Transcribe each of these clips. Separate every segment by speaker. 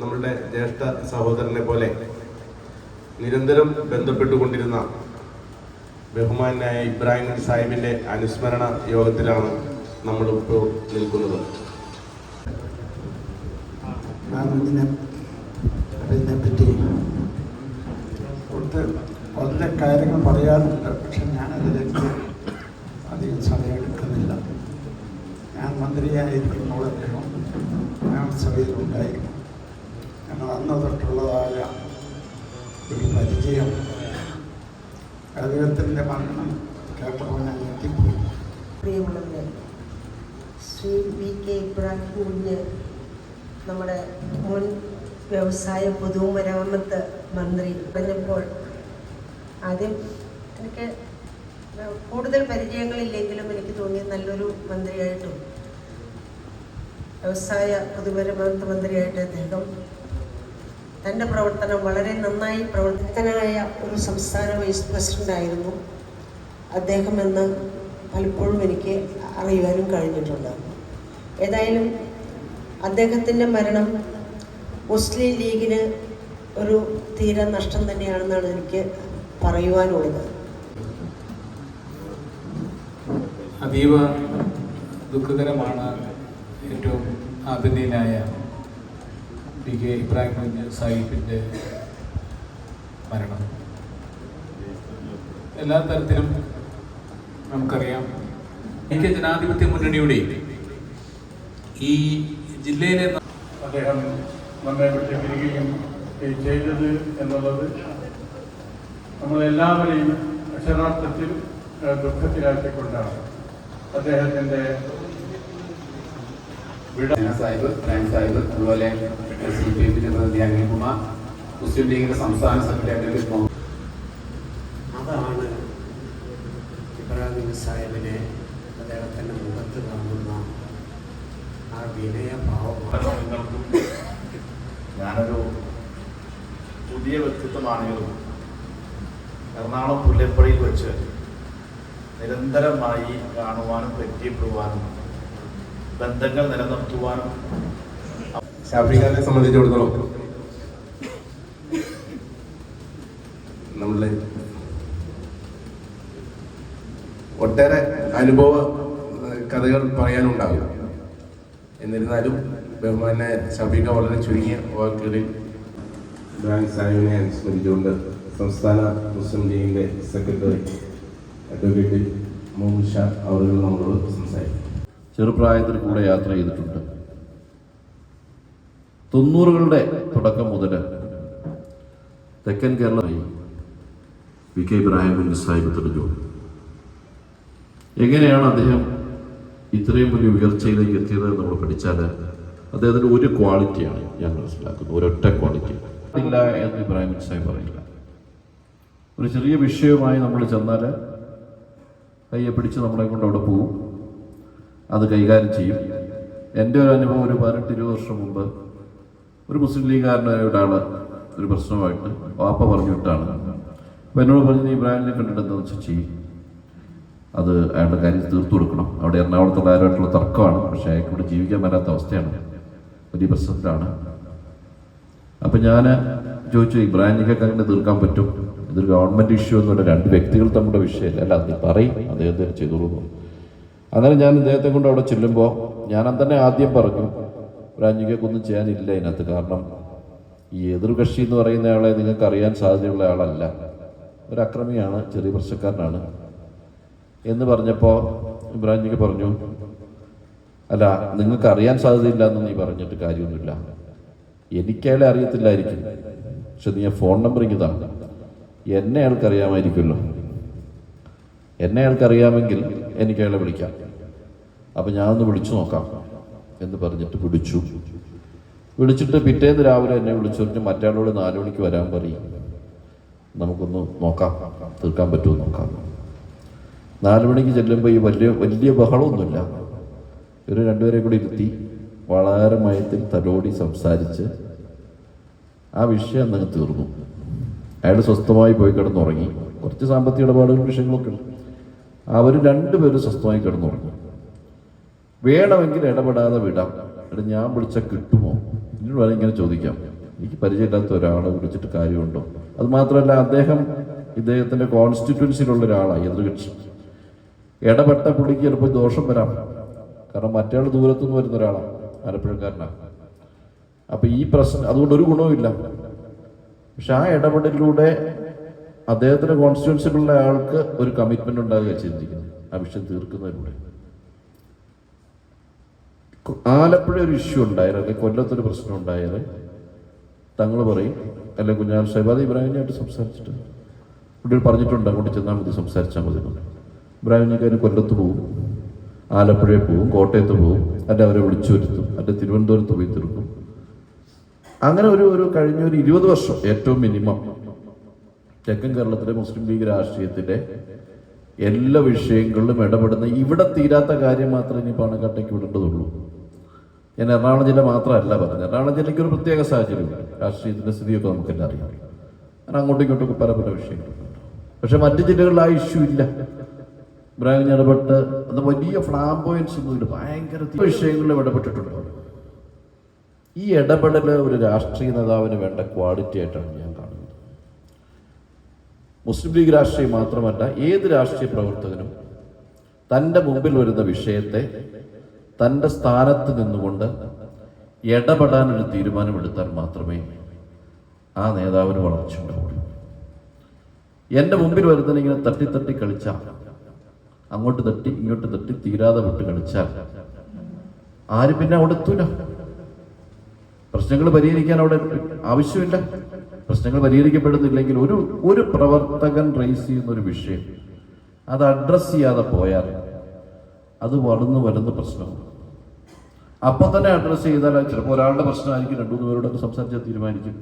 Speaker 1: നമ്മളുടെ ജ്യേഷ്ഠ സഹോദരനെ പോലെ നിരന്തരം ബന്ധപ്പെട്ടുകൊണ്ടിരുന്ന ബഹുമാനായ ഇബ്രാഹിം സാഹിബിന്റെ അനുസ്മരണ യോഗത്തിലാണ് നമ്മൾ
Speaker 2: ഇപ്പോൾ നിൽക്കുന്നത്. അതിനെപ്പറ്റി കൂടുതൽ വളരെ കാര്യങ്ങൾ പറയാറുണ്ട്. പക്ഷെ ഞാനതിലേക്ക് അധികം സമയം എടുക്കുന്നില്ല. ഞാൻ മന്ത്രിയായിരിക്കുമ്പോൾ അദ്ദേഹം നിയമസഭയിലുണ്ടായിരുന്നു ഞങ്ങൾ അന്ന് തൊട്ടുള്ളതായ ഒരു പരിചയം. അദ്ദേഹത്തിന്റെ മരണം കേട്ടപ്പോൾ ഞാൻ എത്തിപ്പോയി
Speaker 3: പ്രിയമുള്ളവരെ ശ്രീ വി കെ ഇബ്രാഹിം കുഞ്ഞ് നമ്മുടെ മുൻ വ്യവസായ പൊതുമരാമത്ത് മന്ത്രി പറഞ്ഞപ്പോൾ ആദ്യം എനിക്ക് കൂടുതൽ പരിചയങ്ങളില്ലെങ്കിലും എനിക്ക് തോന്നിയ നല്ലൊരു മന്ത്രിയായിട്ടും വ്യവസായ പൊതുമരാമത്ത് മന്ത്രിയായിട്ട് അദ്ദേഹം തന്റെ പ്രവർത്തനം വളരെ നന്നായി പ്രവർത്തകനായ ഒരു സംസ്ഥാന വൈസ് പ്രസിഡന്റായിരുന്നു അദ്ദേഹം എന്ന് പലപ്പോഴും എനിക്ക് അറിയുവാനും കഴിഞ്ഞിട്ടുണ്ട്. ഏതായാലും അദ്ദേഹത്തിന്റെ മരണം മുസ്ലിം ലീഗിന് ഒരു തീരെ നഷ്ടം തന്നെയാണെന്നാണ് എനിക്ക് പറയുവാനുള്ളത്.
Speaker 4: അതീവ ദുഃഖകരമാണ് ഏറ്റവും ആദരണീയനായ പി കെ ഇബ്രാഹിം കുഞ്ഞ് സാഹിബിന്റെ മരണം. എല്ലാ തരത്തിലും നമുക്കറിയാം. ഇന്ത്യ ജനാധിപത്യ മുന്നണിയുടെ ഈ ജില്ലയിലെ
Speaker 5: അദ്ദേഹം നമ്മെ വിട്ടിരിക്കുകയും ചെയ്തത് എന്നുള്ളത് നമ്മളെല്ലാവരെയും അക്ഷരാർത്ഥത്തിൽ ദുഃഖത്തിലാക്കിക്കൊണ്ടാണ്
Speaker 6: അദ്ദേഹത്തിന്റെ സാഹിബ് ഫ്രാൻസ് സാഹിബ് അതുപോലെ സി പി എമ്മിന്റെ പ്രതിനിധി അനിൽകുമാർ മുസ്ലിം ലീഗിന്റെ സംസ്ഥാന സെക്രട്ടറി മുഹമ്മദ്
Speaker 2: അതാണ് ഇബ്രാഹിം സാഹിബിനെ അദ്ദേഹത്തിന്റെ മുഖത്ത് കാണുന്ന ആ വിനയ
Speaker 7: നിങ്ങൾക്കും ഞാനൊരു പുതിയ വ്യക്തിത്വമാണെങ്കിലും എറണാകുളം പുല്ലപ്പള്ളിയിൽ വെച്ച് നിരന്തരമായി കാണുവാനും പരിചയപ്പെടുവാനും ബന്ധങ്ങൾ നിലനിർത്തുവാനും
Speaker 1: ഷാഫിഖാനെ സംബന്ധിച്ചിടത്തോളം നമ്മളുടെ ഒട്ടേറെ അനുഭവ കഥകൾ പറയാനുണ്ടാകും. എന്നിരുന്നാലും ബഹുമാനെ ശബിക വളരെ ചുരുങ്ങിയ വാക്കുകളിൽ ഇബ്രാഹിം സാഹിബിനെ അനുസ്മരിച്ചുകൊണ്ട് സംസ്ഥാന മുസ്ലിം ലീഗിന്റെ സെക്രട്ടറി അഡ്വക്കേറ്റ് മോഹൻ ഷാ അവർ നമ്മളോട്
Speaker 8: ചെറുപ്രായത്തിൽ കൂടെ യാത്ര ചെയ്തിട്ടുണ്ട്. തൊണ്ണൂറുകളുടെ തുടക്കം മുതൽ തെക്കൻ കേരളമായി വി കെ ഇബ്രാഹിം സാഹിബ് തെളിഞ്ഞു എങ്ങനെയാണ് അദ്ദേഹം ഇത്രയും വലിയ ഉയർച്ചയിലേക്ക് എത്തിയത് എന്ന് നമ്മൾ പഠിച്ചാൽ അദ്ദേഹത്തിന്റെ ഒരു ക്വാളിറ്റിയാണ് ഞാൻ മനസ്സിലാക്കുന്നത്. ഒരൊറ്റ ക്വാളിറ്റി. ഇല്ല എന്ന് ഇബ്രാഹിം സാഹിബ് പറയില്ല. ഒരു ചെറിയ വിഷയവുമായി നമ്മൾ ചെന്നാൽ കയ്യെ പിടിച്ച് നമ്മളെ കൊണ്ട് അവിടെ പോകും. അത് കൈകാര്യം ചെയ്യും. എന്റെ ഒരു അനുഭവം ഒരു പതിനെട്ട് ഇരുപത് വർഷം മുമ്പ് ഒരു മുസ്ലിം ലീഗുകാരനോടാണ് ഒരു പ്രശ്നമായിട്ട് വാപ്പ പറഞ്ഞു വിട്ടാണ്. അപ്പോൾ എന്നോട് പറഞ്ഞു ഇബ്രാഹിമിനെ കണ്ടിട്ട് എന്താ വെച്ചാൽ ചെയ്യും? അത് അയാളുടെ കാര്യം തീർത്തു കൊടുക്കണം. അവിടെ എറണാകുളത്തുള്ള ആരുമായിട്ടുള്ള തർക്കമാണ്. പക്ഷേ അയാൾക്ക് ഇവിടെ ജീവിക്കാൻ പറ്റാത്ത അവസ്ഥയാണ്. വലിയ പ്രശ്നത്തിലാണ്. അപ്പം ഞാൻ ചോദിച്ചു ഇബ്രാഹിമിനെ അങ്ങനെ തീർക്കാൻ പറ്റും? ഇതൊരു ഗവൺമെന്റ് ഇഷ്യൂ ഒന്നുമില്ല. രണ്ട് വ്യക്തികൾ തമ്മിലുള്ള വിഷയമല്ല. അല്ല അത് പറയും. അദ്ദേഹത്തിന് ചെയ്തോളൂ അങ്ങനെ ഞാൻ ഇദ്ദേഹത്തെ കൊണ്ട് അവിടെ ചെല്ലുമ്പോൾ ഞാൻ തന്നെ ആദ്യം പറഞ്ഞു ബ്രാഞ്ചിക്കൊന്നും ചെയ്യാനില്ല ഇതിനകത്ത്. കാരണം ഈ എതിർകക്ഷി എന്ന് പറയുന്ന ആളെ നിങ്ങൾക്ക് അറിയാൻ സാധ്യതയുള്ള ആളല്ല. ഒരു അക്രമിയാണ് ചെറിയ പ്രശ്നക്കാരനാണ് എന്ന് പറഞ്ഞപ്പോൾ ഇബ്രാഹിംജിക്ക് പറഞ്ഞു അല്ല നിങ്ങൾക്ക് അറിയാൻ സാധ്യതയില്ല എന്ന് നീ പറഞ്ഞിട്ട് കാര്യമൊന്നുമില്ല. എനിക്കയാളെ അറിയത്തില്ലായിരിക്കും. പക്ഷെ നീ ഫോൺ നമ്പർ ഇതാണ് എന്നെ അയാൾക്ക് എന്നെ അയാൾക്ക് അറിയാമെങ്കിൽ എനിക്ക് അയാളെ വിളിക്കാം. അപ്പം ഞാൻ ഒന്ന് വിളിച്ചു നോക്കാം. എന്ന് പറഞ്ഞിട്ട് വിളിച്ചു. വിളിച്ചിട്ട് പിറ്റേന്ന് രാവിലെ എന്നെ വിളിച്ചു. പറഞ്ഞ് മറ്റാളോട് നാലു മണിക്ക് വരാൻ പറയും. നമുക്കൊന്ന് നോക്കാം. തീർക്കാൻ പറ്റുമോ നോക്കാം. നാലു മണിക്ക് ചെല്ലുമ്പോൾ ഈ വലിയ വലിയ ബഹളമൊന്നുമില്ല. ഒരു രണ്ടുപേരെ കൂടി ഇരുത്തി വളരെ മയത്തിൽ തലോടി സംസാരിച്ച് ആ വിഷയം അന്നങ്ങ് തീർന്നു. അയാൾ സ്വസ്ഥമായി പോയി കിടന്നുറങ്ങി. കുറച്ച് സാമ്പത്തിക ഇടപാടുകൾ വിഷയങ്ങളൊക്കെ ഉണ്ട്. അവർ രണ്ടുപേരും സ്വസ്ഥമായി കിടന്നുറങ്ങി. വേണമെങ്കിൽ ഇടപെടാതെ വിടാം. എടാ ഞാൻ വിളിച്ചാൽ കിട്ടുമോ? എന്നോട് വേണമെങ്കിൽ ഇങ്ങനെ ചോദിക്കാം. എനിക്ക് പരിചയമില്ലാത്ത ഒരാളെ വിളിച്ചിട്ട് കാര്യമുണ്ടോ? അത് മാത്രമല്ല അദ്ദേഹം ഇദ്ദേഹത്തിന്റെ കോൺസ്റ്റിറ്റ്യുവൻസിയിലുള്ള ഒരാളാണ് എതിർകക്ഷി. ഇടപെട്ട പുള്ളിക്ക് ചിലപ്പോൾ ദോഷം വരാം. കാരണം മറ്റേ ദൂരത്തുനിന്ന് വരുന്ന ഒരാളാണ് ആലപ്പുഴക്കാരനാണ് അപ്പം ഈ പ്രശ്നം അതുകൊണ്ട് ഒരു ഗുണവുമില്ല പക്ഷെ ആ ഇടപെടലിലൂടെ അദ്ദേഹത്തിന്റെ കോൺസ്റ്റിറ്റ്യുവൻസിലുള്ള ആൾക്ക് ഒരു കമ്മിറ്റ്മെന്റ് ഉണ്ടാകുക ചെയ്തിരിക്കുന്നത്. ആ വിഷയം തീർക്കുന്നതിലൂടെ. ആലപ്പുഴ ഒരു ഇഷ്യൂ ഉണ്ടായാലും അല്ലെങ്കിൽ കൊല്ലത്തൊരു പ്രശ്നം ഉണ്ടായത്. തങ്ങൾ പറയും അല്ലെ കുഞ്ഞാൽ സാഹിബ് അത് ഇബ്രാഹിമായിട്ട് സംസാരിച്ചിട്ട് ഇവിടെ പറഞ്ഞിട്ടുണ്ട് അങ്ങോട്ട് ചെന്നാൽ മതി സംസാരിച്ചാൽ മതി ഇബ്രാഹിമിനെ കാര്യം കൊല്ലത്ത് പോവും ആലപ്പുഴയിൽ പോവും കോട്ടയത്ത് പോവും അല്ലെ അവരെ വിളിച്ചു വരുത്തും അല്ലെ തിരുവനന്തപുരത്ത് പോയി തീർക്കും. അങ്ങനെ ഒരു ഒരു കഴിഞ്ഞ ഒരു ഇരുപത് വർഷം ഏറ്റവും മിനിമം തെക്കൻ കേരളത്തിലെ മുസ്ലിം ലീഗ് രാഷ്ട്രീയത്തിലെ എല്ലാ വിഷയങ്ങളിലും ഇടപെടുന്ന ഇവിടെ തീരാത്ത കാര്യം മാത്രമേ ഇനി പാണക്കാട്ടേക്ക് വിടേണ്ടതുള്ളൂ. ഞാൻ എറണാകുളം ജില്ല മാത്രമല്ല പറഞ്ഞത്. എറണാകുളം ജില്ലയ്ക്ക് ഒരു പ്രത്യേക സാഹചര്യമുണ്ട്. രാഷ്ട്രീയത്തിന്റെ സ്ഥിതിയൊക്കെ നമുക്കെല്ലാം അറിയാം. ഞാൻ അങ്ങോട്ടും ഇങ്ങോട്ടും പല പല വിഷയങ്ങളുണ്ട് പക്ഷെ മറ്റു ജില്ലകളിൽ ആ ഇഷ്യൂ ഇല്ല. ഇബ്രാഹിം ഇടപെട്ട് അത് വലിയ ഫ്ലാംബോയൻസ് ഒന്നും ഇല്ല ഭയങ്കര വിഷയങ്ങളിലും ഇടപെട്ടിട്ടുണ്ട്? ഈ ഇടപെടൽ ഒരു രാഷ്ട്രീയ നേതാവിന് വേണ്ട ക്വാളിറ്റി ആയിട്ടാണ് ഞാൻ കാണുന്നത്. മുസ്ലിം ലീഗ് രാഷ്ട്രീയം മാത്രമല്ല ഏത് രാഷ്ട്രീയ പ്രവർത്തകനും തന്റെ മുമ്പിൽ വരുന്ന വിഷയത്തെ തന്റെ സ്ഥാനത്ത് നിന്നുകൊണ്ട് ഇടപെടാൻ ഒരു തീരുമാനമെടുത്താൽ മാത്രമേ ആ നേതാവിന് വളർച്ച ഉണ്ടാവുള്ളൂ എന്റെ മുമ്പിൽ വരുന്നതിന് ഇങ്ങനെ തട്ടി തട്ടി കളിച്ചാൽ അങ്ങോട്ട് തട്ടി ഇങ്ങോട്ട് തട്ടി തീരാതെ വിട്ട് കളിച്ചാൽ ആര് പിന്നെ അവിടെ എത്തൂല? പ്രശ്നങ്ങൾ പരിഹരിക്കാൻ അവിടെ ആവശ്യമില്ല. പ്രശ്നങ്ങൾ പരിഹരിക്കപ്പെടുന്നില്ലെങ്കിൽ ഒരു ഒരു പ്രവർത്തകൻ റേസ് ചെയ്യുന്ന ഒരു വിഷയം അത് അഡ്രസ് ചെയ്യാതെ പോയാൽ അത് വളർന്ന് വരുന്ന പ്രശ്നമാണ് അപ്പൊ തന്നെ അഡ്രസ്സ് ചെയ്താൽ ചിലപ്പോൾ ഒരാളുടെ പ്രശ്നമായിരിക്കും രണ്ടു മൂന്ന് പേരോടൊക്കെ സംസാരിച്ചാൽ തീരുമാനിക്കും.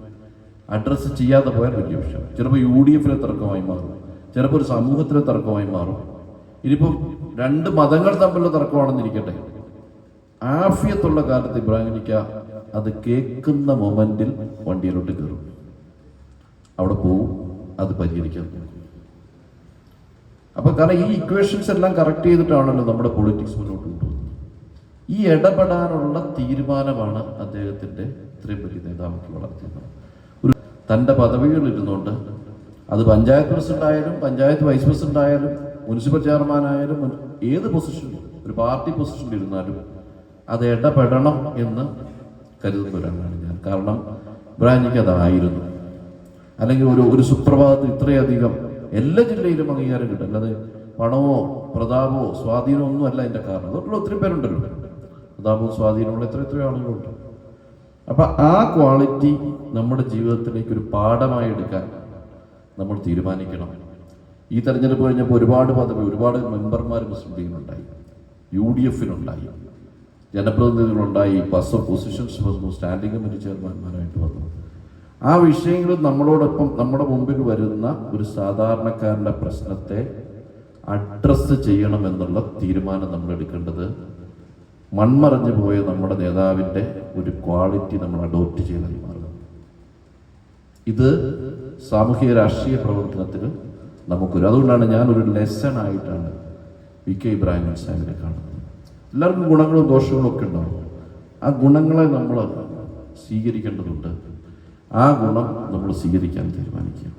Speaker 8: അഡ്രസ്സ് ചെയ്യാതെ പോയാൽ വലിയ വിഷയം. ചിലപ്പോൾ യു ഡി എഫിലെ തർക്കമായി മാറും. ചിലപ്പോൾ ഒരു സമൂഹത്തിലെ തർക്കമായി മാറും. ഇനിയിപ്പം രണ്ട് മതങ്ങൾ തമ്മിലുള്ള തർക്കമാണെന്നിരിക്കട്ടെ ആഫിയത്തുള്ള കാലത്ത് ഇബ്രാഹിമിക്ക അത് കേൾക്കുന്ന മൊമെന്റിൽ വണ്ടിയിലോട്ട് കയറും. അവിടെ പോവും അത് പരിഹരിക്കാൻ നോക്കും അപ്പൊ കാരണം ഈ ഇക്വേഷൻസ് എല്ലാം കറക്റ്റ് ചെയ്തിട്ടാണല്ലോ നമ്മുടെ പൊളിറ്റിക്സ് മുന്നോട്ട് കൊണ്ടുപോകുന്നത്. ഈ ഇടപെടാനുള്ള തീരുമാനമാണ് അദ്ദേഹത്തിന്റെ ഇത്രയും വലിയ നേതാവാക്കി വളർത്തിയത്. ഒരു തന്റെ പദവികൾ ഇരുന്നുകൊണ്ട് അത് പഞ്ചായത്ത് പ്രസിഡന്റ് ആയാലും പഞ്ചായത്ത് വൈസ് പ്രസിഡന്റ് ആയാലും മുനിസിപ്പൽ ചെയർമാൻ ആയാലും ഏത് പൊസിഷനിലും ഒരു പാർട്ടി പൊസിഷനിൽ ഇരുന്നാലും അത് ഇടപെടണം എന്ന് കരുതുന്ന ഒരാളാണ് ഞാൻ. കാരണം ബ്രാഞ്ചിക്ക് അതായിരുന്നു അല്ലെങ്കിൽ ഒരു ഒരു സുപ്രഭാതത്തിൽ ഇത്രയധികം എല്ലാ ജില്ലയിലും അംഗീകാരം കിട്ടും. അല്ലാതെ പണമോ പ്രതാപമോ സ്വാധീനമോ ഒന്നും അല്ല എന്റെ കാരണം. അതുകൊണ്ടുള്ള ഒത്തിരി പേരുണ്ടല്ലോ. പ്രതാപവും സ്വാധീനമുള്ള എത്ര എത്രയോ ആളുകളുണ്ട്. അപ്പം ആ ക്വാളിറ്റി നമ്മുടെ ജീവിതത്തിലേക്ക് ഒരു പാഠമായി എടുക്കാൻ നമ്മൾ തീരുമാനിക്കണം. ഈ തെരഞ്ഞെടുപ്പ് കഴിഞ്ഞപ്പോൾ ഒരുപാട് പദവി ഒരുപാട് മെമ്പർമാർ മുസ്ലിം ലീഗിനുണ്ടായി യു ഡി എഫിനുണ്ടായി ജനപ്രതിനിധികളുണ്ടായി ബസ് പൊസിഷൻസ് വന്നു. സ്റ്റാൻഡിംഗ് കമ്മിറ്റി ചെയർമാൻമാരായിട്ട് വന്നു. ആ വിഷയങ്ങൾ നമ്മളോടൊപ്പം നമ്മുടെ മുമ്പിൽ വരുന്ന ഒരു സാധാരണക്കാരന്റെ പ്രശ്നത്തെ അഡ്രസ്സ് ചെയ്യണമെന്നുള്ള തീരുമാനം നമ്മൾ എടുക്കേണ്ടത് മൺമറഞ്ഞു പോയ നമ്മുടെ നേതാവിന്റെ ഒരു ക്വാളിറ്റി നമ്മൾ അഡോപ്റ്റ് ചെയ്തായി മാറുക ഇത് സാമൂഹിക രാഷ്ട്രീയ പ്രവർത്തനത്തിൽ നമുക്കൊരു അതുകൊണ്ടാണ് ഞാനൊരു ലെസൺ ആയിട്ടാണ് വി കെ ഇബ്രാഹിം സാഹിബിനെ കാണുന്നത്. എല്ലാവർക്കും ഗുണങ്ങളും ദോഷങ്ങളും ഒക്കെ ഉണ്ടാവും. ആ ഗുണങ്ങളെ നമ്മൾ സ്വീകരിക്കേണ്ടതുണ്ട്. ആ ഗുണം നമ്മൾ സ്വീകരിക്കാൻ തീരുമാനിക്കുക.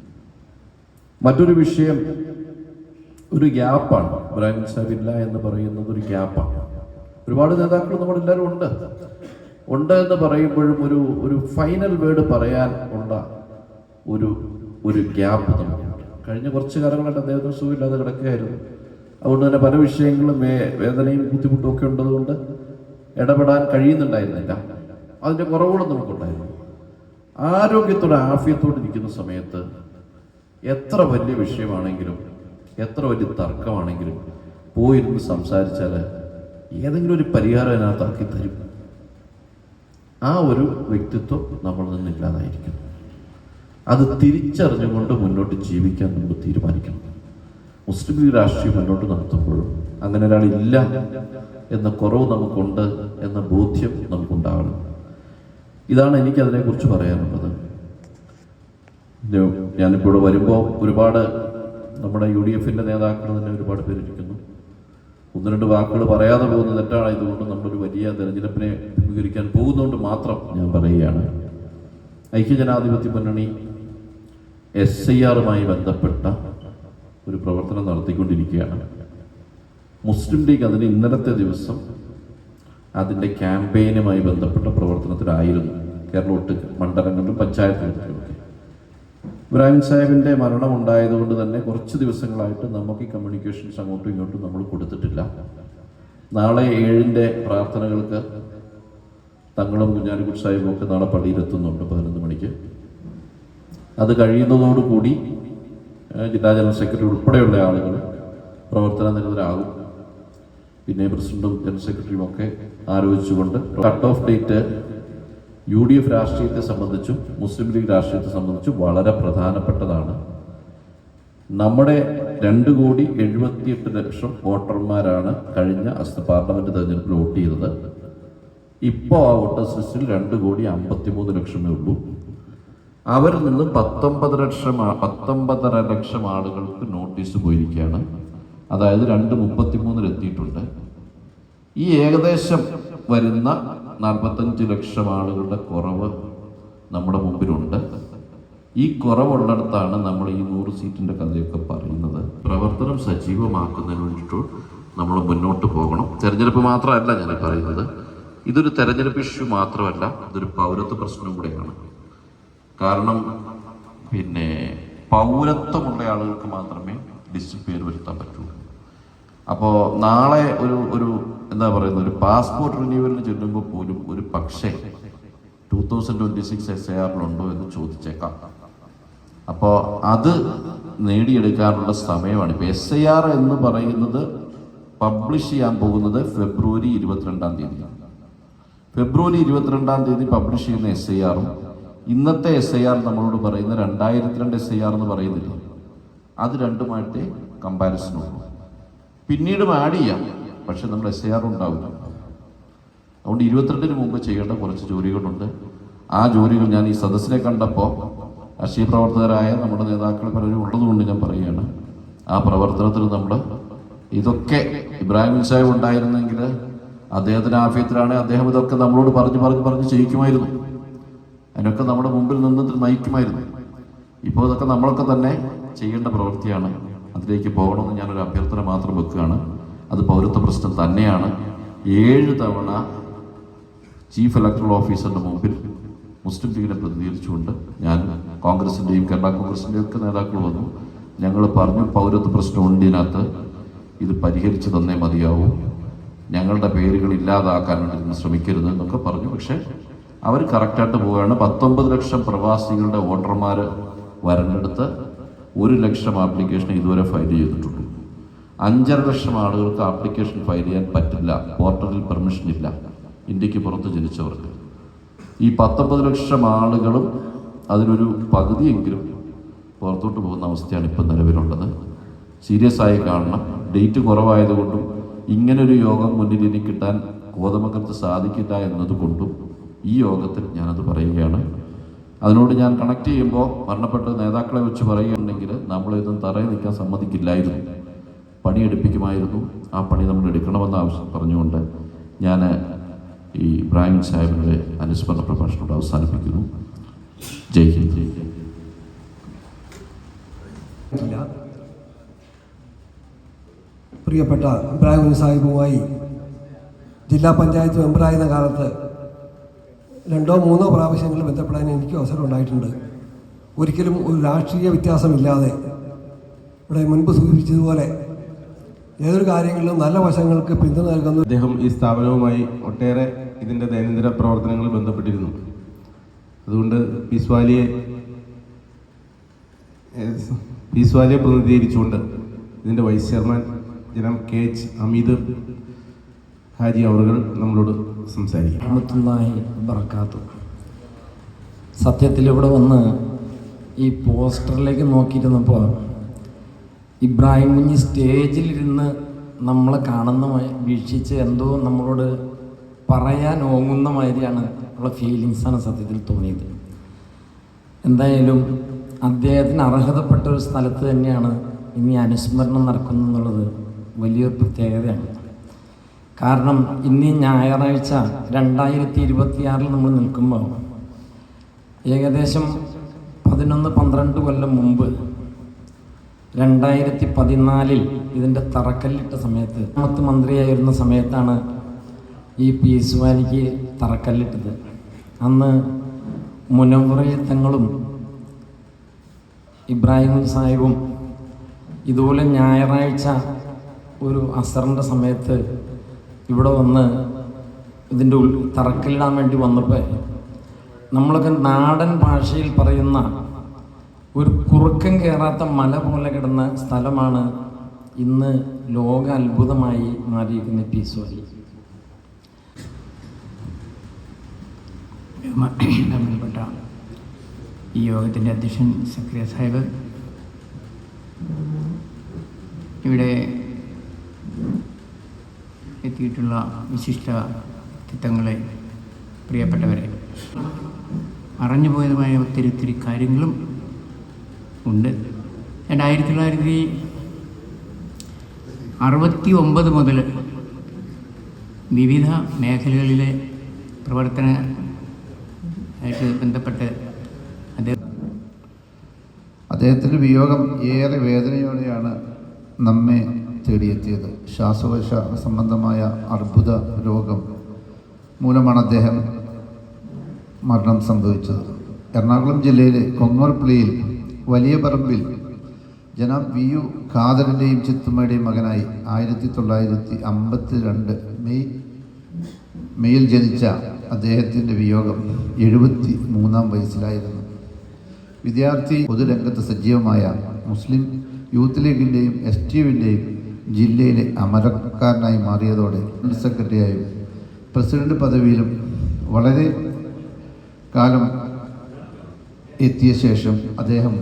Speaker 8: മറ്റൊരു വിഷയം ഒരു ഗ്യാപ്പാണ്. ഇബ്രാഹിം സാഹിബ് ഇല്ല എന്ന് പറയുന്നത് ഒരു ഗ്യാപ്പാണ്. ഒരുപാട് നേതാക്കൾ നമ്മളെല്ലാവരും ഉണ്ട്. ഉണ്ട് എന്ന് പറയുമ്പോഴും ഒരു ഒരു ഫൈനൽ വേർഡ് പറയാൻ ഉള്ള ഒരു ഒരു ഗ്യാപ്പ് നമുക്കുണ്ട്. കഴിഞ്ഞ കുറച്ച് കാലങ്ങളായിട്ട് അദ്ദേഹത്തിന് സുഖമില്ലാതെ കിടക്കുകയായിരുന്നു. അതുകൊണ്ട് തന്നെ പല വിഷയങ്ങളും വേ വേദനയും ബുദ്ധിമുട്ടും ഒക്കെ ഉള്ളതുകൊണ്ട് ഇടപെടാൻ കഴിയുന്നുണ്ടായിരുന്നില്ല. അതിന്റെ കുറവുകളും നമുക്കുണ്ടായിരുന്നു. ആരോഗ്യത്തോടെ ആഫ്യത്തോടെ ഇരിക്കുന്ന സമയത്ത് എത്ര വലിയ വിഷയമാണെങ്കിലും എത്ര വലിയ തർക്കമാണെങ്കിലും പോയിരുന്ന് സംസാരിച്ചാൽ ഏതെങ്കിലും ഒരു പരിഹാരം അതിനകത്ത് ആക്കി തരും. ആ ഒരു വ്യക്തിത്വം നമ്മൾ നിന്നില്ലാതായിരിക്കും അത് തിരിച്ചറിഞ്ഞുകൊണ്ട് മുന്നോട്ട് ജീവിക്കാൻ നമ്മൾ തീരുമാനിക്കണം. മുസ്ലിം ലീഗ് രാഷ്ട്രീയം മുന്നോട്ട് നടത്തുമ്പോഴും അങ്ങനെ ഒരാളില്ല എന്ന കുറവ് നമുക്കുണ്ട് എന്ന ബോധ്യം നമുക്കുണ്ടാകണം. ഇതാണ് എനിക്ക് അതിനെക്കുറിച്ച് പറയാനുള്ളത്. ഞാനിപ്പോൾ വരുമ്പോൾ ഒരുപാട് നമ്മുടെ യു ഡി എഫിന്റെ നേതാക്കൾ തന്നെ ഒരുപാട് പേരിരിക്കുന്നു. ഒന്ന് രണ്ട് വാക്കുകൾ പറയാതെ പോകുന്ന തെറ്റാണ് ഇതുകൊണ്ട് നമ്മളൊരു വലിയ തെരഞ്ഞെടുപ്പിനെ അഭിമുഖീകരിക്കാൻ പോകുന്നതുകൊണ്ട് മാത്രം ഞാൻ പറയുകയാണ്. ഐക്യജനാധിപത്യ മുന്നണി എസ് ഐ ആറുമായി ബന്ധപ്പെട്ട ഒരു പ്രവർത്തനം നടത്തിക്കൊണ്ടിരിക്കുകയാണ്. മുസ്ലിം ലീഗ് അതിന് ഇന്നലത്തെ ദിവസം അതിന്റെ ക്യാമ്പയിനുമായി ബന്ധപ്പെട്ട പ്രവർത്തനത്തിലായിരുന്നു കേരളോട്ട് മണ്ഡലങ്ങളിലും പഞ്ചായത്തുകളിലുമൊക്കെ ഇബ്രാഹിം സാഹിബിന്റെ മരണം ഉണ്ടായതുകൊണ്ട് തന്നെ കുറച്ച് ദിവസങ്ങളായിട്ട് നമുക്ക് ഈ കമ്മ്യൂണിക്കേഷൻസ് അങ്ങോട്ടും ഇങ്ങോട്ടും നമ്മൾ കൊടുത്തിട്ടില്ല. നാളെ ഏഴിന്റെ പ്രാർത്ഥനകൾക്ക് തങ്ങളും കുഞ്ഞാലിക്കുട്ടി സാഹിബും ഒക്കെ നാളെ പള്ളിയിലെത്തുന്നുണ്ട് പതിനൊന്ന് മണിക്ക്. അത് കഴിയുന്നതോടുകൂടി ജില്ലാ ജനറൽ സെക്രട്ടറി ഉൾപ്പെടെയുള്ള ആളുകൾ പ്രവർത്തന നിരതരാകും. പിന്നെ പ്രസിഡന്റും ജനറൽ സെക്രട്ടറിയും ഒക്കെ ആലോചിച്ചുകൊണ്ട് cut off date U D F രാഷ്ട്രീയത്തെ സംബന്ധിച്ചും മുസ്ലിം ലീഗ് രാഷ്ട്രീയത്തെ സംബന്ധിച്ചും വളരെ പ്രധാനപ്പെട്ടതാണ്. നമ്മുടെ രണ്ട് കോടി എഴുപത്തിയെട്ട് ലക്ഷം വോട്ടർമാരാണ് കഴിഞ്ഞ പാർലമെന്റ് തെരഞ്ഞെടുപ്പിൽ വോട്ട് ചെയ്തത്. ഇപ്പോൾ ആ വോട്ടേഴ്സ് ലിസ്റ്റിൽ രണ്ട് കോടി അമ്പത്തിമൂന്ന് ലക്ഷമേ ഉള്ളൂ. അവരിൽ നിന്ന് പത്തൊമ്പത് ലക്ഷം പത്തൊമ്പതര ലക്ഷം ആളുകൾക്ക് നോട്ടീസ് പോയിരിക്കുകയാണ്. അതായത് രണ്ട് മുപ്പത്തിമൂന്നിൽ എത്തിയിട്ടുണ്ട്. ഈ ഏകദേശം വരുന്ന നാൽപ്പത്തഞ്ച് ലക്ഷം ആളുകളുടെ കുറവ് നമ്മുടെ മുമ്പിലുണ്ട്. ഈ കുറവുള്ളിടത്താണ് നമ്മൾ ഈ നൂറ് സീറ്റിന്റെ കഥയൊക്കെ പറയുന്നത്. പ്രവർത്തനം സജീവമാക്കുന്നതിന് വേണ്ടിയിട്ട് നമ്മൾ മുന്നോട്ട് പോകണം. തെരഞ്ഞെടുപ്പ് മാത്രമല്ല ഞാൻ പറയുന്നത്. ഇതൊരു തെരഞ്ഞെടുപ്പ് ഇഷ്യൂ മാത്രമല്ല ഇതൊരു പൗരത്വ പ്രശ്നം കൂടെയാണ്. കാരണം പിന്നെ പൗരത്വമുള്ള ആളുകൾക്ക് മാത്രമേ ഡിസിപ്ലിൻ വരുത്താൻ പറ്റുള്ളൂ അപ്പോൾ നാളെ ഒരു ഒരു എന്താ പറയുന്നത് ഒരു പാസ്പോർട്ട് റിന്യൂവലിന് ചെല്ലുമ്പോൾ പോലും ഒരു പക്ഷേ two thousand twenty six S A ആറിലുണ്ടോ എന്ന് ചോദിച്ചേക്കാം. അപ്പോൾ അത് നേടിയെടുക്കാനുള്ള സമയമാണ്. ഇപ്പോൾ എസ് ഐ ആർ എന്ന് പറയുന്നത് പബ്ലിഷ് ചെയ്യാൻ പോകുന്നത് ഫെബ്രുവരി ഇരുപത്തിരണ്ടാം തീയതിയാണ്. ഫെബ്രുവരി ഇരുപത്തിരണ്ടാം തീയതി പബ്ലിഷ് ചെയ്യുന്ന എസ് ഐ ആറും ഇന്നത്തെ എസ് ഐ ആർ നമ്മളോട് പറയുന്ന രണ്ടായിരത്തി രണ്ട് എസ് ഐ ആർ എന്ന് പറയുന്നില്ല? അത് രണ്ടുമായിട്ടേ കമ്പാരിസൺ ഉള്ളൂ. പിന്നീടും ആഡ് ചെയ്യാം. പക്ഷെ നമ്മൾ എസ് ആർ ഉണ്ടാവില്ല. അതുകൊണ്ട് ഇരുപത്തിരണ്ടിന് മുമ്പ് ചെയ്യേണ്ട കുറച്ച് ജോലികളുണ്ട്. ആ ജോലികൾ ഞാൻ ഈ സദസ്സിനെ കണ്ടപ്പോൾ രാഷ്ട്രീയ പ്രവർത്തകരായ നമ്മുടെ നേതാക്കൾ പലരും ഉള്ളതുകൊണ്ട് ഞാൻ പറയുകയാണ്. ആ പ്രവർത്തനത്തിൽ നമ്മൾ ഇതൊക്കെ ഇബ്രാഹിം സാഹിബ് ഉണ്ടായിരുന്നെങ്കിൽ അദ്ദേഹത്തിന്റെ ആഫിയത്തിലാണ് അദ്ദേഹം ഇതൊക്കെ നമ്മളോട് പറഞ്ഞ് പറഞ്ഞ് പറഞ്ഞ് ചെയ്യിക്കുമായിരുന്നു. അതിനൊക്കെ നമ്മുടെ മുമ്പിൽ നിന്നിട്ട് നയിക്കുമായിരുന്നു. ഇപ്പോൾ ഇതൊക്കെ നമ്മളൊക്കെ തന്നെ ചെയ്യേണ്ട പ്രവൃത്തിയാണ്. അതിലേക്ക് പോകണമെന്ന് ഞാനൊരു അഭ്യർത്ഥന മാത്രം വെക്കുകയാണ്. അത് പൗരത്വ പ്രശ്നം തന്നെയാണ്. ഏഴ് തവണ ചീഫ് ഇലക്ടറൽ ഓഫീസറിന്റെ മുമ്പിൽ മുസ്ലിം ലീഗിനെ പ്രതിനിധീകരിച്ചുകൊണ്ട് ഞാൻ കോൺഗ്രസിന്റെയും കേരള കോൺഗ്രസിന്റെയും ഒക്കെ നേതാക്കൾ വന്നു. ഞങ്ങൾ പറഞ്ഞു പൗരത്വ പ്രശ്നമുണ്ട് ഇതിനകത്ത്. ഇത് പരിഹരിച്ചു തന്നേ മതിയാവും. ഞങ്ങളുടെ പേരുകൾ ഇല്ലാതാക്കാൻ വേണ്ടി ശ്രമിക്കരുത് എന്നൊക്കെ പറഞ്ഞു. പക്ഷേ അവർ കറക്റ്റായിട്ട് പോവുകയാണ്. പത്തൊമ്പത് ലക്ഷം പ്രവാസികളുടെ വോട്ടർമാർ വരഞ്ഞെടുത്ത് ഒരു ലക്ഷം ആപ്ലിക്കേഷൻ ഇതുവരെ ഫയൽ ചെയ്തിട്ടുള്ളൂ അഞ്ചര ലക്ഷം ആളുകൾക്ക് ആപ്ലിക്കേഷൻ ഫയൽ ചെയ്യാൻ പറ്റില്ല. പോർട്ടലിൽ പെർമിഷൻ ഇല്ല. ഇന്ത്യയ്ക്ക് പുറത്ത് ജനിച്ചവർക്ക്. ഈ പത്തൊമ്പത് ലക്ഷം ആളുകളും അതിനൊരു പകുതിയെങ്കിലും പുറത്തോട്ട് പോകുന്ന അവസ്ഥയാണ് ഇപ്പം നിലവിലുള്ളത്. സീരിയസ് ആയി കാണണം. ഡേറ്റ് കുറവായതുകൊണ്ടും ഇങ്ങനൊരു യോഗം മുന്നിൽ ഇനി കിട്ടാൻ കോതമംഗലത്ത് സാധിക്കില്ല എന്നതുകൊണ്ടും ഈ യോഗത്തിൽ ഞാനത് പറയുകയാണ്. അതിനോട് ഞാൻ കണക്ട് ചെയ്യുമ്പോൾ മരണപ്പെട്ട നേതാക്കളെ വെച്ച് പറയുകയാണെങ്കിൽ നമ്മളിതും തറയിൽ നിൽക്കാൻ സമ്മതിക്കില്ലായിരുന്നു. പണിയെടുപ്പിക്കുമായിരുന്നു ആ പണി നമ്മൾ എടുക്കണമെന്ന് ആവശ്യം പറഞ്ഞുകൊണ്ട് ഞാൻ ഈ ഇബ്രാഹിം സാഹിബിന്റെ അനുസ്മരണ പ്രഭാഷണത്തോട് അവസാനിപ്പിക്കുന്നു. ജയ് ഹിന്ദ്. ജയ് ഹിന്ദ്.
Speaker 9: പ്രിയപ്പെട്ട ഇബ്രാഹിം സാഹിബുമായി ജില്ലാ പഞ്ചായത്ത് മെമ്പറായിരുന്ന കാലത്ത് രണ്ടോ മൂന്നോ പ്രാവശ്യങ്ങളിൽ ബന്ധപ്പെടാൻ എനിക്ക് അവസരം ഉണ്ടായിട്ടുണ്ട്. ഒരിക്കലും ഒരു രാഷ്ട്രീയ വ്യത്യാസമില്ലാതെ ഇവിടെ മുൻപ് സൂചിപ്പിച്ചതുപോലെ ഏതൊരു കാര്യങ്ങളിലും നല്ല വശങ്ങൾക്ക് പിന്തുണ നൽകുന്നു
Speaker 1: അദ്ദേഹം ഈ സ്ഥാപനവുമായി ഒട്ടേറെ ഇതിന്റെ ദൈനംദിന പ്രവർത്തനങ്ങൾ ബന്ധപ്പെട്ടിരുന്നു. അതുകൊണ്ട് പിസ്വാലിയെ പിസ്വാലിയെ പ്രതിനിധീകരിച്ചുകൊണ്ട് ഇതിന്റെ വൈസ് ചെയർമാൻ ജനം കെ എച്ച് അമീദ് ഹാജി അവറുകൾ നമ്മളോട് സംസാരിക്കും.
Speaker 10: സത്യത്തിൽ ഇവിടെ വന്ന് ഈ പോസ്റ്ററിലേക്ക് നോക്കിയിരുന്നപ്പോൾ ഇബ്രാഹിം കുഞ്ഞ് സ്റ്റേജിലിരുന്ന് നമ്മളെ കാണുന്ന വീക്ഷിച്ച് എന്തോ നമ്മളോട് പറയാൻ ഓങ്ങുന്ന മാതിരിയാണ് ഉള്ള ഫീലിങ്സാണ് സത്യത്തിൽ തോന്നിയത്. എന്തായാലും അദ്ദേഹത്തിന് അർഹതപ്പെട്ട ഒരു സ്ഥലത്ത് തന്നെയാണ് ഇനി അനുസ്മരണം നടക്കുന്നത് എന്നുള്ളത് വലിയൊരു പ്രത്യേകതയാണ്. കാരണം ഇന്ന് ഞായറാഴ്ച രണ്ടായിരത്തി ഇരുപത്തിയാറിൽ നമ്മൾ നിൽക്കുമ്പോൾ ഏകദേശം പതിനൊന്ന് പന്ത്രണ്ട് കൊല്ലം മുമ്പ് രണ്ടായിരത്തി പതിനാലിൽ ഇതിന്റെ തറക്കല്ലിട്ട സമയത്ത് മൂന്നാമത്തെ മന്ത്രിയായിരുന്ന സമയത്താണ് ഈ പി വാലിക്ക് തറക്കല്ലിട്ടത്. അന്ന് മുനവറയത്തങ്ങളും ഇബ്രാഹിം സാഹിബും ഇതുപോലെ ഞായറാഴ്ച ഒരു അസറിന്റെ സമയത്ത് ഇവിടെ വന്ന് ഇതിന്റെ ഉൾ തറക്കല്ലിടാൻ വേണ്ടി വന്നപ്പോൾ നമ്മളൊക്കെ നാടൻ ഭാഷയിൽ പറയുന്ന ഒരു കുറുക്കം കയറാത്ത മല പോലെ കിടന്ന സ്ഥലമാണ് ഇന്ന് ലോക അത്ഭുതമായി മാറിയിരിക്കുന്ന പീസ് വാലി
Speaker 11: ബഹുമാനപ്പെട്ട ഈ യോഗത്തിന്റെ അധ്യക്ഷൻ സക്രിയ സാഹിബ്. ഇവിടെ എത്തിയിട്ടുള്ള വിശിഷ്ട വ്യക്തിത്വങ്ങളെ പ്രിയപ്പെട്ടവരെ അറിഞ്ഞുപോയതുമായ ഒത്തിരി ഒത്തിരി കാര്യങ്ങളും ഉണ്ട്. രണ്ടായിരത്തി തൊള്ളായിരത്തി അറുപത്തി ഒമ്പത് മുതൽ വിവിധ മേഖലകളിലെ പ്രവർത്തന ആയിട്ട് ബന്ധപ്പെട്ട് അദ്ദേഹം
Speaker 12: അദ്ദേഹത്തിന്റെ വിയോഗം ഏറെ വേദനയോടെയാണ് നമ്മെ തേടിയെത്തിയത്. ശ്വാസകോശ സംബന്ധമായ അർബുദ രോഗം മൂലമാണ് അദ്ദേഹം മരണം സംഭവിച്ചത്. എറണാകുളം ജില്ലയിലെ കൊങ്ങോർപ്പള്ളിയിൽ വലിയ പറമ്പിൽ ജനാബ് വി യു ഖാദറിന്റെയും ചിത്തുമ്മയുടെയും മകനായി ആയിരത്തി തൊള്ളായിരത്തി അമ്പത്തി രണ്ട് മെയ് മെയ്യിൽ ജനിച്ച അദ്ദേഹത്തിന്റെ വിയോഗം എഴുപത്തി മൂന്നാം വയസ്സിലായിരുന്നു. വിദ്യാർത്ഥി പൊതുരംഗത്ത് സജീവമായ മുസ്ലിം യൂത്ത് ലീഗിന്റെയും എസ് ടി യുവിന്റെയും ജില്ലയിലെ അമരക്കാരനായി മാറിയതോടെ സെക്രട്ടറിയായും പ്രസിഡന്റ് പദവിയിലും വളരെ കാലം എത്തിയ ശേഷം അദ്ദേഹം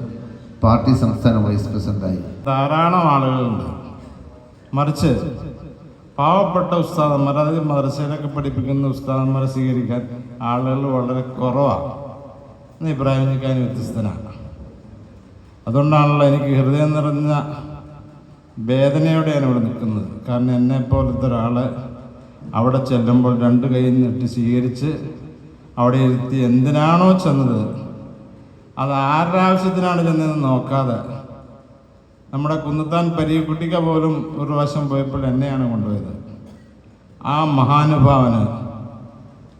Speaker 12: പാർട്ടി സംസ്ഥാന വൈസ് പ്രസിഡന്റായി
Speaker 5: ധാരാളം ആളുകളുണ്ട്. മറിച്ച് പാവപ്പെട്ട ഉസ്താദന്മാർ അതായത് മദ്രസയിലൊക്കെ പഠിപ്പിക്കുന്ന ഉസ്താദന്മാരെ സ്വീകരിക്കാൻ ആളുകൾ വളരെ കുറവാണ് ഇബ്രാഹിം നിക്കാൻ വ്യത്യസ്തനാണ്. അതുകൊണ്ടാണല്ലോ എനിക്ക് ഹൃദയം നിറഞ്ഞ വേദനയോടെയാണ് ഇവിടെ നിൽക്കുന്നത്. കാരണം എന്നെ പോലത്തെ ഒരാൾ അവിടെ ചെല്ലുമ്പോൾ രണ്ട് കൈ നിട്ട് സ്വീകരിച്ച് അവിടെ ഇരുത്തി എന്തിനാണോ ചെന്നത്? അത് ആരുടെ ആവശ്യത്തിനാണ് ചെന്നതെന്ന് നോക്കാതെ നമ്മുടെ കുന്നത്താൻ പരീക്കുട്ടിക്ക പോലും ഒരു വശം പോയപ്പോൾ എന്നെയാണ് കൊണ്ടുപോയത്. ആ മഹാനുഭാവന്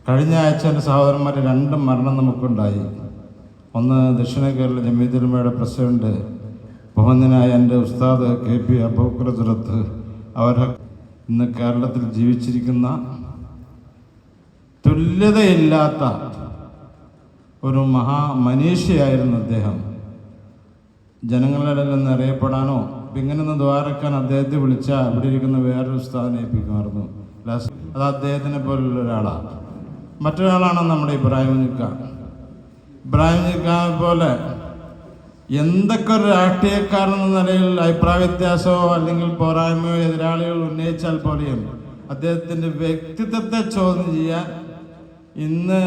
Speaker 5: കഴിഞ്ഞ ആഴ്ച എന്റെ സഹോദരന്മാർ രണ്ട് മരണം നമുക്കുണ്ടായി. ഒന്ന് ദക്ഷിണ കേരള ജമീദുലമയുടെ പ്രസിഡന്റ് ബഹുമാന്യനായ എന്റെ ഉസ്താദ് കെ പി അബൂക്കറത്തുറത്ത് അവർ ഇന്ന് കേരളത്തിൽ ജീവിച്ചിരിക്കുന്ന തുല്യതയില്ലാത്ത ഒരു മഹാ മഹാമനീഷിയായിരുന്നു അദ്ദേഹം. ജനങ്ങളുടെ നിന്ന് അറിയപ്പെടാനോ ഇപ്പം ഇങ്ങനെ ദ്വാരക്കാൻ അദ്ദേഹത്തെ വിളിച്ചാൽ ഇവിടെ ഇരിക്കുന്ന വേറൊരു ഉസ്താദിനെ ഏൽപ്പിക്കുമായിരുന്നു. അത് അദ്ദേഹത്തിനെ പോലുള്ള ഒരാളാണ് മറ്റൊരാളാണ് നമ്മുടെ ഇബ്രാഹിം നിക്ക. ഇബ്രാഹിം നിക്കാനെ പോലെ എന്തൊക്കെ ഒരു രാഷ്ട്രീയക്കാരൻ എന്ന നിലയിൽ അഭിപ്രായ വ്യത്യാസമോ അല്ലെങ്കിൽ പോരായ്മയോ എതിരാളികൾ ഉന്നയിച്ചാൽ പോലെയും അദ്ദേഹത്തിന്റെ വ്യക്തിത്വത്തെ ചോദ്യം ചെയ്യാൻ ഇന്ന്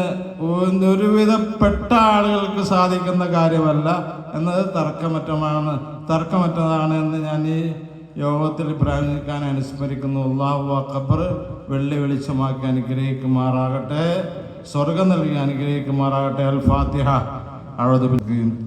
Speaker 5: ഒരുവിധപ്പെട്ട ആളുകൾക്ക് സാധിക്കുന്ന കാര്യമല്ല എന്നത് തർക്കമറ്റമാണ് തർക്കമറ്റതാണ് എന്ന് ഞാൻ ഈ യോഗത്തിൽ പ്രാപിക്കാൻ അനുസ്മരിക്കുന്നു. അള്ളാഹു ഖബർ വെള്ളി വെളിച്ചമാക്കി അനുഗ്രഹിക്കുമാറാകട്ടെ. സ്വർഗം നൽകി അനുഗ്രഹിക്കുമാറാകട്ടെ. അൽ ഫാത്തിഹ. അഴുതുപിടിക്കുകയും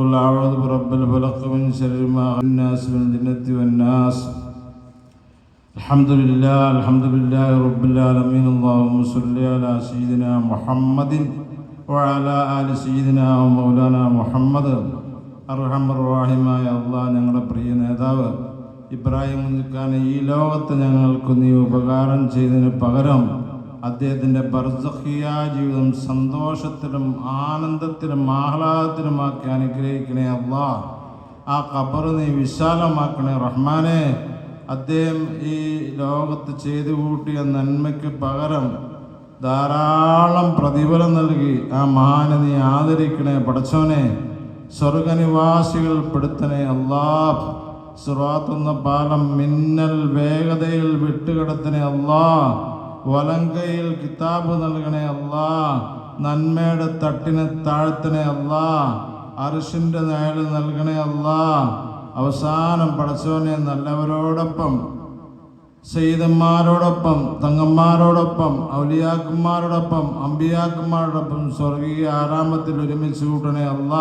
Speaker 5: قل أعوذ برب الفلق من شر ما الناس من الجنة والناس الحمد لله الحمد لله رب العالمين اللهم صل على سيدنا محمد وعلى آل سيدنا ومولانا മുഹമ്മദ് അർഹമറാഹിമായ അള്ളാഹ് ഞങ്ങളുടെ പ്രിയ നേതാവ് ഇബ്രാഹിം മുൻഖാനെ ഈ ലോകത്ത് ഞങ്ങൾക്ക് നീ ഉപകാരം ചെയ്തതിന് പകരം അദ്ദേഹത്തിന്റെ ബർസഖിയ ജീവിതം സന്തോഷത്തിലും ആനന്ദത്തിലും ആഹ്ലാദത്തിലുമാക്കി അനുഗ്രഹിക്കണേ അള്ളാ. ആ ഖബർ നീ വിശാലമാക്കണേ റഹ്മാനെ. അദ്ദേഹം ഈ ലോകത്ത് ചെയ്തു കൂട്ടിയ നന്മയ്ക്ക് പകരം ധാരാളം പ്രതിഫലം നൽകി. ആ മഹാനെ നീ ആദരിക്കണേ പടച്ചോനെ സ്വർഗനിവാസികൾ പെടുത്തണേ അല്ലാ സുറാത്തുന്ന പാലം മിന്നൽ വേഗതയിൽ വിട്ടുകിടത്തണേ അല്ലാ വലങ്കയിൽ കിതാബ് നൽകണേ അല്ലാ നന്മയുടെ തട്ടിനെ താഴ്ത്തണേ അല്ലാ അരിശിന്റെ നേട് നൽകണേ അല്ലാ അവസാനം പടച്ചവനെ നല്ലവരോടൊപ്പം സെയ്തന്മാരോടൊപ്പം തങ്ങന്മാരോടൊപ്പം ഔലിയാക്കന്മാരോടൊപ്പം അമ്പിയാക്കന്മാരോടൊപ്പം സ്വർഗീയ ആരാമത്തിൽ ഒരുമിച്ച് കൂട്ടണേ അല്ല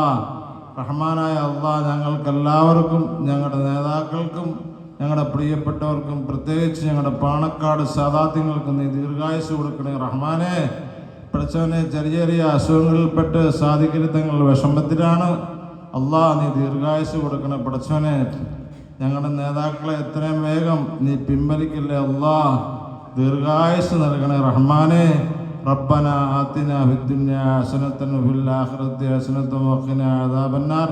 Speaker 5: റഹ്മാനായ അള്ളാ ഞങ്ങൾക്കെല്ലാവർക്കും ഞങ്ങളുടെ നേതാക്കൾക്കും ഞങ്ങളുടെ പ്രിയപ്പെട്ടവർക്കും പ്രത്യേകിച്ച് ഞങ്ങളുടെ പാണക്കാട് സാധാത്യങ്ങൾക്കും നീ ദീർഘായുസ് കൊടുക്കണേ. റഹ്മാനെ പ്രച്ചവനെ ചെറിയ ചെറിയ അസുഖങ്ങളിൽപ്പെട്ട് സാധിക്കരുത്തങ്ങൾ വിഷമത്തിലാണ്. അള്ളാ നീ ദീർഘായുസ് കൊടുക്കണേ. പടച്ചവനെ ഞങ്ങളുടെ നേതാക്കളെ എത്രയും വേഗം നീ പിൻവലിക്കില്ലേ അള്ളാ. ദീർഘായുസ് നൽകണേ റഹ്മാനെ. റബ്ബന ആത്തിന ഫിദ്ദുന്യ ഹസനത്തൻ ഫിൽ ആഖിറത്തി ഹസനത്തും അദാബന്നാർ.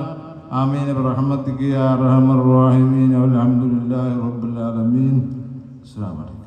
Speaker 5: آمين. برحمتك يا أرحم الراحمين. والحمد لله رب العالمين. السلام عليكم.